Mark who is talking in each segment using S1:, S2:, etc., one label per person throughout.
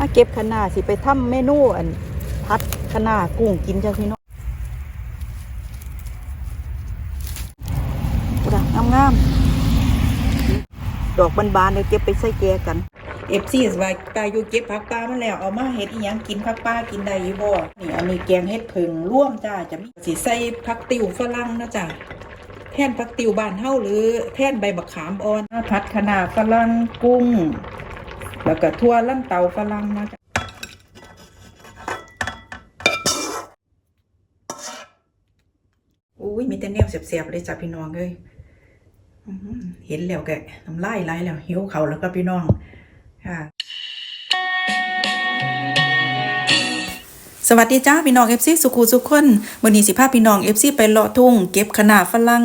S1: มาเก็บคะน้าสิไปทำเมนูอันพัดคะน้ากุ้งกินจ้าพี่น้องอุดงามๆดอกบานๆเดี๋ยวเก็บไปใส่แกกันเอฟซีสบายตาอยู่เก็บผักปลามาแล้วเอามาเฮ็ดอีหยังกินผักปลากินได้อยู่บ่นี่อันนี้แกงเฮ็ดผึ่งร่วมจ้าจะมีสิใส่ผักติวฝรั่งนะจ้าแทนผักติวบ้านเฮาหรือแทนใบบักขามอ่อนผัดคะน้าฝรั่งกุ้ง แล้วก็ทั่วลั่นเตาฝรั่งนะจ้ะอุ้ยมีแต่แนวเสียบๆเลยจ้ะพี่น้องเอ้ยเห็นแล้วแกน้ำลายไหลแล้วหิวเขาแล้วก็พี่น้องค่ะสวัสดีจ้าพี่น้องเอฟซีสุขุสุขคนวันนี้สิพาพี่น้องเอฟซีไปเลาะทุ่ง เก็บขนาฝรั่ง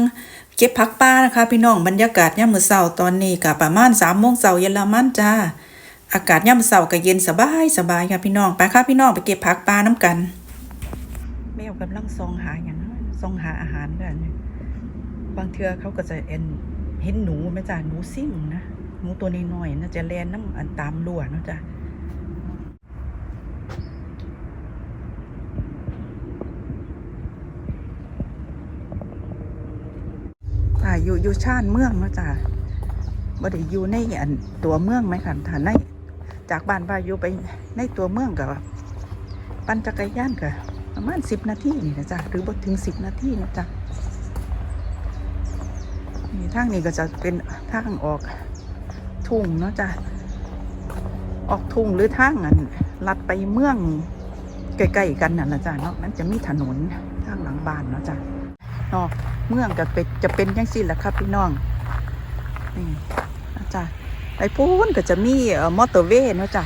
S1: เก็บผักป้านะคะ พี่น้องบรรยากาศย่ามมือเช้าตอนนี้ก็ประมาณ3โมงเช้าเยอรมันจ้า อากาศย่ามมื้อเช้าก็เย็นสบายสบายค่ะพี่น้องไปค่ะพี่น้องไปเก็บผักปลาน้ำกันแมวกำลังซองหาอย่างนั้ซองหาอาหารกันบางเทือเขาก็จะเอ็นเห็นหนูไหมจ้าหนูซิ่งนะหนูตัวน้อยๆน่าจะแลนน้ำอันตามรั้วนะจ้าค่ะอยู่อยู่ชานเมืองเนาะจ้ะบ่ได้อยู่ในอันตัวเมืองไหมค่ะถ้าใน จากบ้านว่าอยู่ไปในตัวเมืองก็ปั่นจักรยานก็ประมาณสิบนาทีนี่นะจ๊ะหรือบ่ถึงสิบนาทีนะจ๊ะนี่ทางนี้ก็จะเป็นทางออกทุ่งเนาะจ้ะออกทุ่งหรือทางอันลัดไปเมืองใกล้ๆกันน่ะนะจ๊ะเนาะมันจะมีถนนทางหลังบ้านเนาะจ้ะเนอกเมืองก็เป็นจะเป็นยังสิแหละครับพี่น้องนี่นะจ๊ะ ไอ้พูนก็จะมีมอเตอร์เวย์เนาะจ้ะ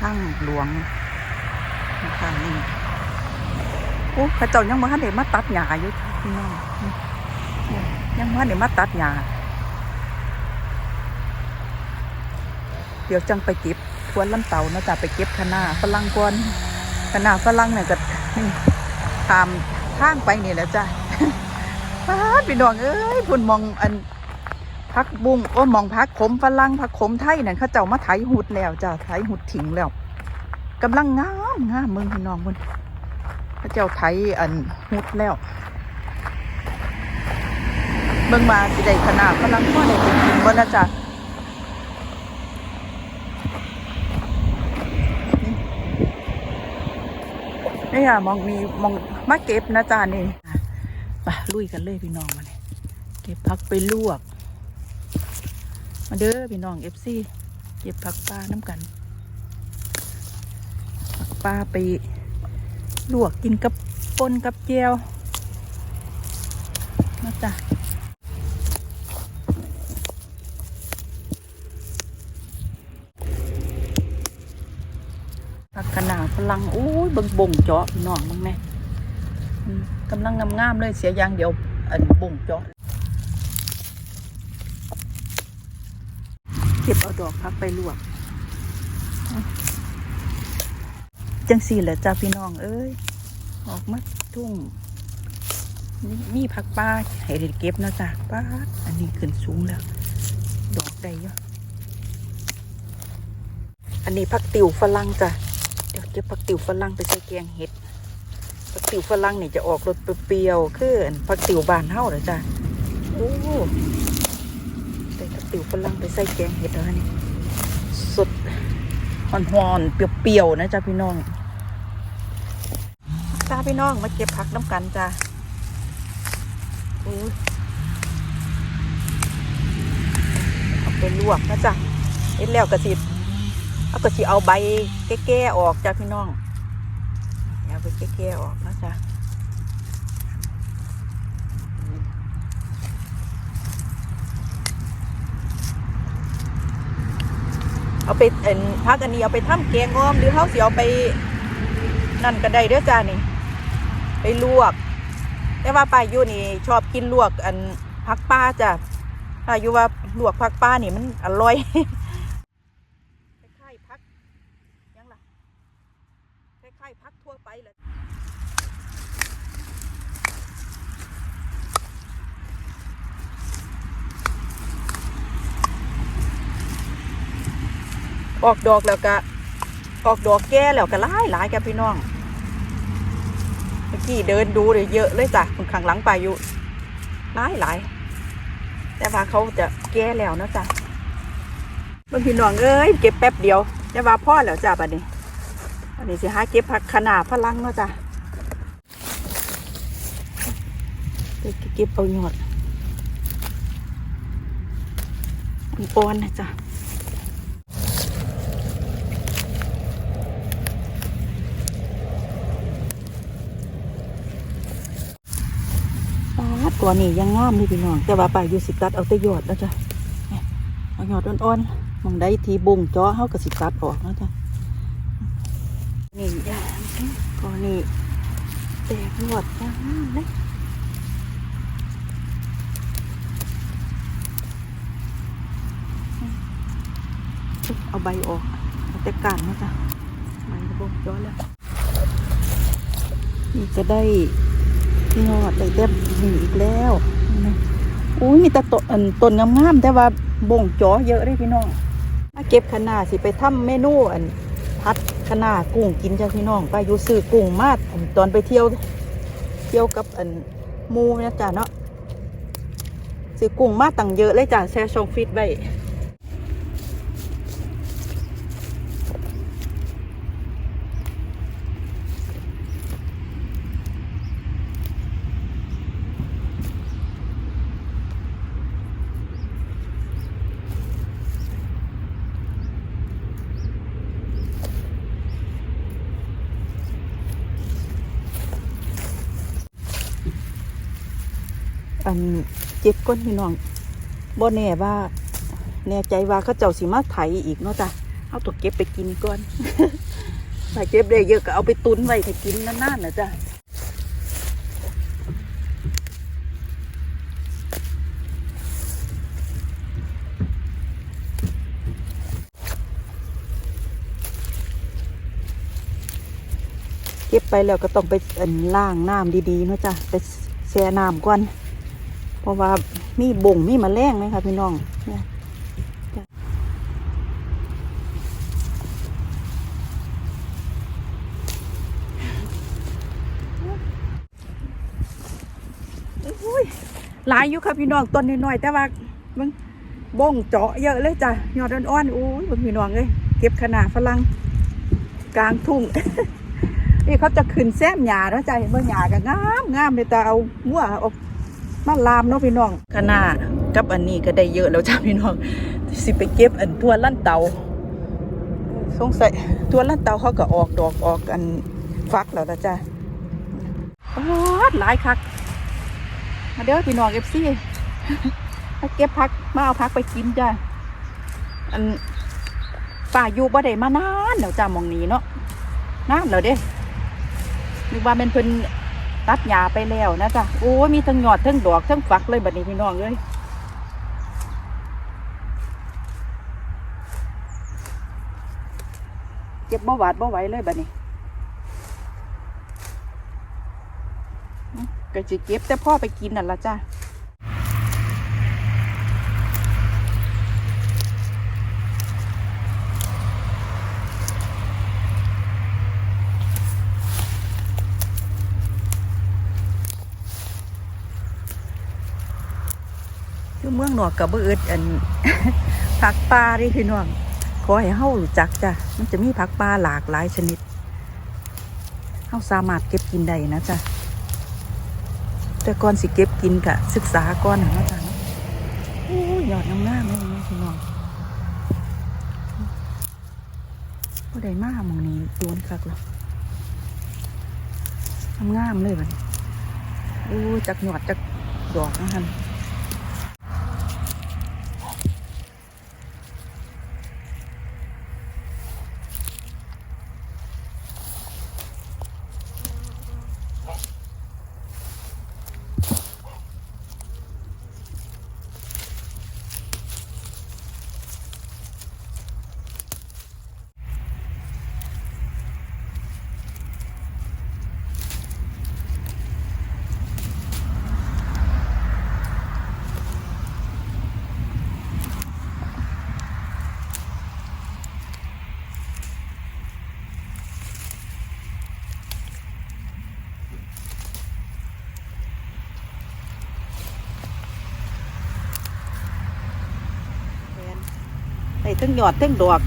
S1: ทางหลวงนะคะนี่โอ้ข้าเจ้ายังมาทันเด็มาตัดหญ้าอยู่พี่น้องนี่ยังมาทันเด็มาตัดหญ้าเดี๋ยวจังไปเก็บทวนลำเต่านะจ้ะไปเก็บคณะฝรั่งก่อนคณะฝรั่งเนี่ยก็ตามทางไปนี่แหละจ้ะป้าดพี่น้องเอ้ยพุ่นมองอัน พักบุ้งโอ้มองพักขมฝรั่งพักขมไทยนั่นเขาเจ้ามาไถหุดแล้วจ้าไถหุดถิงแล้วกำลังงามงามเมืองพี่น้องพุ่นเขาเจ้าไถอันหุดแล้วเบิ่งมาสิได้ขนาดฝรั่งพ่อได้ไปกินบ่นะจ้ะนี่นี่ค่ะมองมีมองมาเก็บนะจ้านี่ไปลุยกันเลยพี่น้องมาเลยเก็บผักไปลวก มาเด้อพี่น้องเอฟซีเก็บผักปลาน้ำกัน ผักปลาไปลวกกินกับปนกับเจียวนะจ๊ะผักขนาดฝรั่งอู้ยเบิ่งบ่งเจาะพี่น้องมึงแม่กำลังงามๆเลยเสียอยางเดียวอันบ่งเจาะ เก็บเอาดอกพักไปลวก จังสี่แหละจ้าพี่น้องเอ้ย ออกมาทุ่งนี่มีผักป้าให้ได้เก็บนะจ้ะป้าอันนี้ขึ้นสูงแล้ว ดอกใดเยอะอันนี้ผักติ๋วฝรั่งจ้ะ เดี๋ยวเก็บผักติ๋วฝรั่งไปใส่แกงเห็ดผักติ๋วฝรั่งนี่จะออกรสเปรี้ยวๆคืออันผักติ๋วบานเฮาเหรอจ้ะ โอ้ ติ๋วฝรั่งไปใส่แกงเห็ดแล้วนี่สดหอนๆเปรี้ยวๆนะจ้ะพี่น้องจ้าพี่น้องมาเก็บผักน้ำกันจ้ะโอ้ยเอาไปลวกนะจ้ะเอ็ดแล้วกระสิเอากระสิเอาใบแก่ๆออกจ้ะพี่น้องเอาไปแก้ๆออกนะจ๊ะ เอาไปเอ็นพักอันนี้เอาไปทำแกงอ้อมหรือเขาเสิเอาไปนั่นก็ได้เด้อจ้านี่ ไปลวก แต่ว่าป้าอยู่นี่ชอบกินลวกอันพักป้าจ้ะป้าอยู่ว่าลวกพักป้านี่มันอร่อย คล้ายๆพักยังล่ะคล้ายๆพักทั่วไปเลย ออกดอกแล้วก็ออกดอกแก่แล้วก็หลายหลายกับพี่น้องเมื่อกี้เดินดูเลยเยอะเลยจ้ะคนข้างหลังไปาอยู่หลายหลายแต่ว่าเขาจะแก่แล้วนะจ้ะเบิ่งพี่น้องเอ้ยเก็บแป๊บเดียวแต่ว่าพ่อแล้วจ้ะบัดนี้อันนี้สิหาเก็บผักขนาดพลังเนาะจ้ะเก็บเก็บเอาหยอดอ่อนๆนะจ้ะ ปาด ตัวนี้ยังงามเลยพี่น้อง แต่ว่าไปอยู่สิตัดเอาแต่ยอดแล้วจ้ะเอายอดอ่อนๆมองได้ทีบุงจ้อเฮากับสิตัดออกแล้วจ้ะนี่ย่างก็นี่แตกยอดยังงามเลยเอาใบออกเอาแต่กานนะจ๊ะใบบุงจ้อแล้วนี่จะได้ ยอดได้เต็มนี่อีกแล้วอุ้ยมีแต่ต้นต้นงามๆแต่ว่าบ่งจอเยอะเลยพี่น้องมาเก็บขนาสิไปทำเมนูอันพัดขนากุ้งกินจ้าพี่น้องไปอยู่ซื้อกุ้งมาอันตอนไปเที่ยวเที่ยวกับอันมูนะจ๊ะเนาะซื้อกุ้งมาตั้งเยอะเลยจ้ะแช่ช่องฟิตไว้ อันเจ็บก้นพี่น้องบ่แน่ว่าแน่ใจว่าเขาเจ้าสิมาไถอีกเนาะจ้ะเอาตัวเก็บไปกินก่อนถ้าเก็บได้เยอะก็เอาไปตุนไว้ให้กินนานๆนะจ้ะเก็บไปแล้วก็ต้องไปอันล้างน้ำดีๆเนาะจ้ะไปแช่น้ำก่อน เพราะว่ามีบ่งมีแมลงไหมคะพี่น้องเนี่ยหลายอยู่ค่ะพี่น้องต้นน้อยๆแต่ว่ามึงบ่งเจาะเยอะเลยจ้ะยอดอ่อนๆอุ้ยพี่น้องเลยเก็บขนาดฝรั่งกลางทุ่งนี่เขาจะขึ้นแซมหญ้าเนาะจ้ะเห็นบ่หญ้าก็งามงามเลยแต่เอามั่วเอา มาลามเนาะพี่น้องขนาดกับอันนี้ก็ได้เยอะแล้วจ้ะพี่น้องสิไปเก็บอันทั่วลั่นเตาสงสัยทั่วลั่นเตาเขาก็ออกดอกออกอันฟักแล้วนะจ้ะปาดหลายคักมาเด้อพี่น้องเอฟซีมาเก็บพักมาเอาพักไปกินจ้ะอันป่าอยู่บ่ได้มานานแล้วจ้ะหมองนี้เนาะนานแล้วเด้นึกว่าเป็นเพิ่น ตัดหญ้าไปแล้วนะจ๊ะโอ้มีทั้งหยอดทั้งดอกทั้งฝักเลยบัดนี้พี่น้องเลยเก็บบ่หวาดบ่ไหวเลยบัดนี้ก็จะเก็บแต่พ่อไปกินนั่นละจ้ะ เมืองนอกกับเบือดอันผักปลาดิพี่น้องขอให้เฮารู้จักจ้ะมันจะมีผักปลาหลากหลายชนิดเฮาสามารถเก็บกินได้นะจ๊ะแต่ก่อนสิเก็บกินกะศึกษาก่อนนะจ๊ะเนาะโอ้ยยอดงามๆเลยพี่น้องก็ได้มากมองนี้โดนคักหรอกงามเลยบัดโอ้จักหยอดจักดอกนะฮัน อ ทั้งหยอดทั้งดอก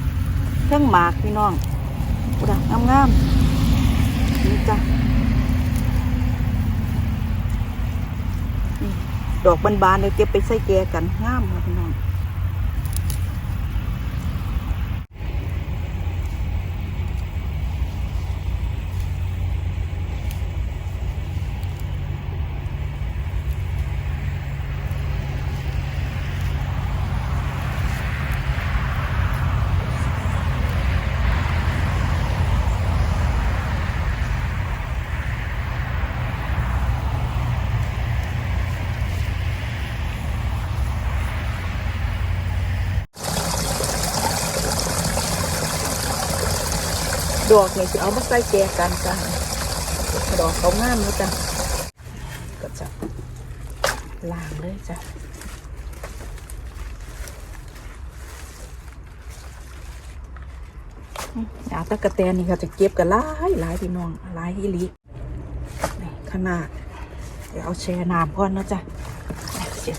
S1: ทั้งหมากพี่น้องอุดงามงามๆนี่จ้ะดอกบานๆเลยเก็บไปใส่แกกันงามค่ะพี่น้อง ดอกนี่สิเอามาใส่แจกันจ้ะดอกเขางามเลยจ้ะก็จะล้างเลยจ้ะอืมยาตะกะแตนนี่เขาจะเก็บกันหลายหลายพี่น้องหลายอีหลีนี่ขนาดเดี๋ยวเอาแช่น้ำก่อนนะจ้ะ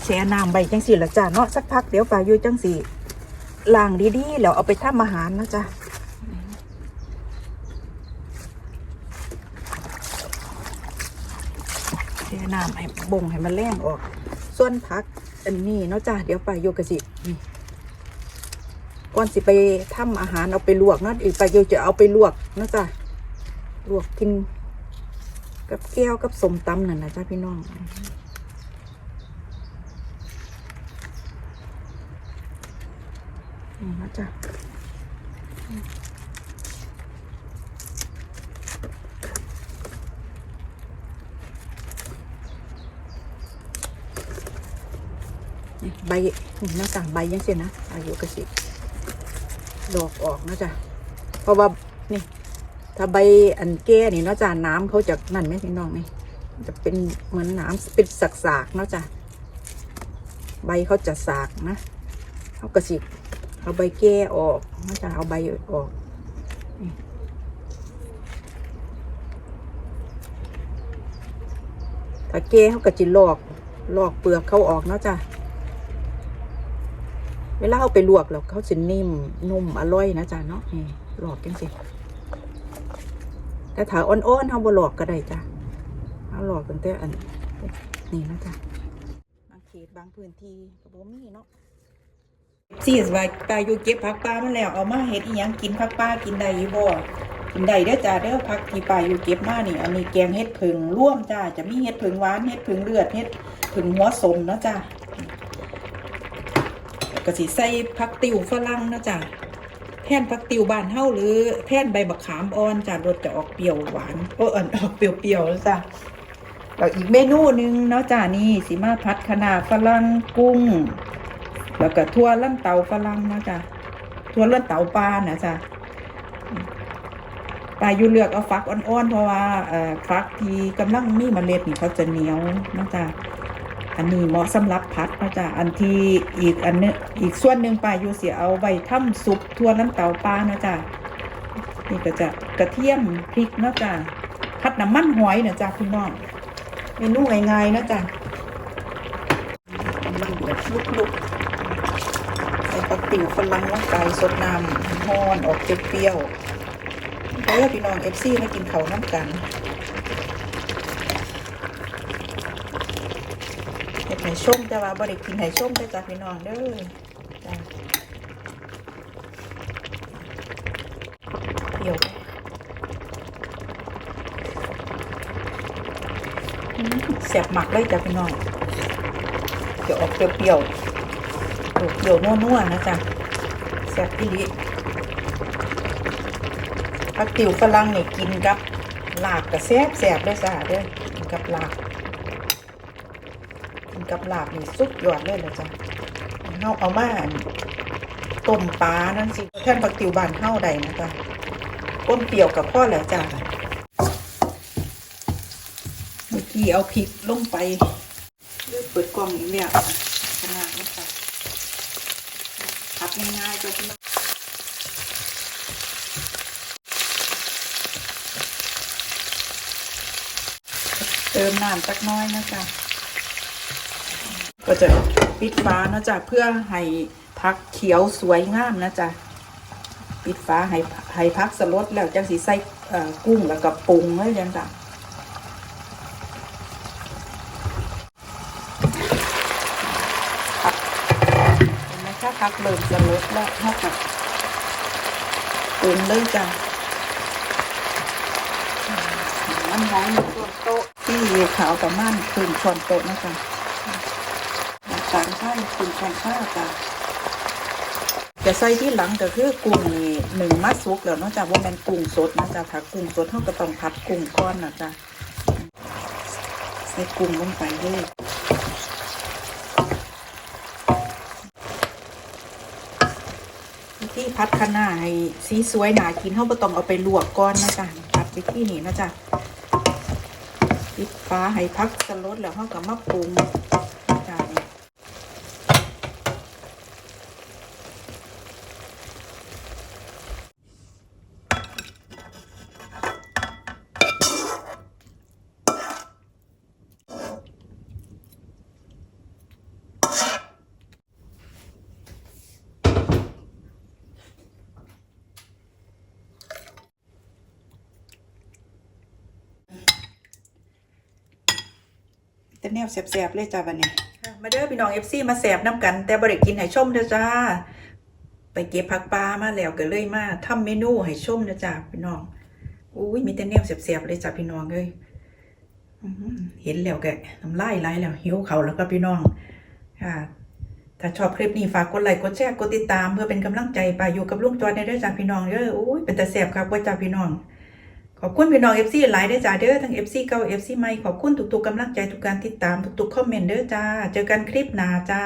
S1: แช่น้ำใบจังสีละจ้ะเนาะสักพักเดี๋ยวปลาอยู่จังสีล้างดีๆแล้วเอาไปทำอาหารนะจ้ะ เท น้ำให้บ่งให้มันแรงออก ส่วนผักอันนี้เนาะจ้ะเดี๋ยวไปโยกะสินี่ก่อนสิไปทำอาหารเอาไปลวกเนาะอีกไปโยจะเอาไปลวกเนาะจ้ะลวกกิน กับแก้วกับสมตำนั่นนะจ้ะพี่น้องนี่นะจ้ะ ใบนี่หน้าต่างใบยังเสียนะอายุกระสิดอกออกนะจ๊ะเพราะว่านี่ ถ้าใบอันแก่นี่เนาะจ้ะน้ำเขาจะนั่นไหมพี่น้องนี่จะเป็นเหมือนน้ำเป็นสากๆเนาะจ้ะใบเขาจะสากนะเขากระสิเอาใบแก่ออกเนาะจ้ะเอาใบออกนี่ถ้าแก่เขาก็จะลอกลอกเปลือกเขาออกเนาะจ้ะ เวลาเอาไปลวกแล้วเขาจะนิ่มนุ่มอร่อยนะจ๊ะเนาะนี่หลอกจังสิแต่ถ้าอ่อนๆเขาบหลอกก็ได้จ้ะเอาหลอกกันแต่อันนี่นะจ๊ะบางเขตบางพื้นที่ก็บ่มีเนาะซีสว่าตายอยู่เก็บผักปลามาแล้วเอามาเฮ็ดอีหยังกินผักปลากินได้อยู่บ่กินได้เด้อจ้าเด้อผักที่ปลาอยู่เก็บมานี่อันนี้แกงเฮ็ดผึ่งร่วมจ้าจะมีเฮ็ดผึ่งหวานเฮ็ดผึ่งเลือดเฮ็ดผึ่งหัวสมเนาะจ้า ก็สิใส่ผักติวฝรั่งนะจ๊ะแท่นผักติวบ้านเฮาหรือแท่นใบบักขามอ่อนจ้ะรสจะออกเปรี้ยวหวานโอ้อ่อนออกเปรี้ยวๆแล้วจ้ะแล้วอีกเมนูหนึงเนาะจ้ะนี่สิมาผัดคะน้าฝรั่งกุ้ง แล้วก็ทั่วลั่นเตาฝรั่งนะจ๊ะทั่วลั่นเตาปลานะจ๊ะปลาอยู่เลือกเอาฟักอ่อนๆเพราะว่าเอ่อฟักที่กำลังมีเมล็ดนี่เขาจะเหนียวนะจ๊ะ อันนี้เหมาะสำหรับพัดนะจ๊ะอันที่อีกอันนึงอีกส่วนหนึ่งปลาอยู่เสียเอาไว้ำซุปทั่วน้ำเตาปลานะจ๊ะนี่ก็จะกระเทียมพริกนะจ๊ะพัดน้ำมันหอยนะจ๊ะพี่น้องเมนูง่ายๆนะจ๊ะมันเดือดลุกๆใส่ปลาติ๋วฝรั่งลงไปสดน้ำฮอนออกเปรี้ยวๆเด้อพี่น้องเอฟซีมากินเขาน้ำกัน เห็ดไห่ส้มแต่ว่าบริกินไห่ส้มได้จ้ะพี่น้องเด้อจ้ะเดี๋ยวอืมแสบหมักเลยจ้ะพี่น้องเดี๋ยวออกเปรี้ยวๆเปรี้ยวนัวๆนะจ๊ะแสบพี่ลิผักติ๋วฝรั่งนี่กินกับลาบกับแซ่บแสบเลยจ้ะเด้อกินกับลาบ กับลาบนี่สุดยอดเลยละจ้ะเฮาเอามานต้มปลานั่นสิแท่นผักติวบานเฮาใดนะจ๊ะก้นเปรี้ยวกับพ่อแหละจ้ะเมื่อกี้เอาพริกลงไปเลือกเปิดกล่องอีกแล้วขนาดนี้ค่ะผัดง่ายๆจ้ะพี่น้องเติมน้ำสักน้อยนะจ๊ะ ก็จะปิดฟ้าเนาะจ้ะเพื่อให้ผักเขียวสวยงามนะจ๊ะปิดฟ้าให้ให้พักสลดแล้วจังสีใส่กุ้งแล้วก็ปรุงเลยจังจ้ะผักเห็นไหมคะพักเริ่มสลดแล้วเท่ากับปรุงเลยจ้ะน้ำหอมส่วนโต๊ะที่ขาวประมาณครึ่งช้อนโต๊ะนะจ๊ะ น้ำตาลไข่ครึ่งช้อนข้าวจ้ะจะใส่ที่หลังก็คือกุ้งนี่หนึ่งมัดสุกแล้วนอกจากว่าแมันกุ้งสดนะจ๊ะถ้ากุ้งสดเท่าก็ต้องผัดกุ้งก้อนนะจ๊ะใส่กุ้งลงไปเลยวิธีพัดคะน้าให้สีสวยหนากินเท่าก็ต้องเอาไปลวกก้อนนะจ๊ะพัดวิธีนี้นะจ๊ะปิดฟ้าให้พักสลดแล้วเท่ากับมะปรุง นวแสบๆเลยจ้าวันนี้มาเด้อพี่น้องเอฟซีมาแสบน้ำกัน แต่บริกินให้ชมเด้อจ้า ไปเก็บผักปลามาแล้วก็เลยมาทำเมนูให้ชมเด้อจ้าพี่น้องอุ้ยมีแต่แนวแสบๆเลยจ้าพี่น้องเลยเห็นแล้วแกน้ำลายไหลแล้วหิวเขาแล้วก็พี่น้องค่ะถ้าชอบคลิปนี้ฝากกดไลค์กดแชร์กดติดตามเพื่อเป็นกำลังใจไปอยู่กับลุงจอยในเด้อจ้าพี่น้องเด้ออุ้ยเป็นแต่แสบครับว่าจ้าพี่น้อง ขอบคุณพี่น้อง FC หลายได้จ้าเด้อทั้ง FC เก่า FC ใหม่ขอบคุณทุกๆกำลังใจทุกการติดตามทุกๆคอมเมนต์เด้อจ้า เจอกันคลิปหน้าจ้า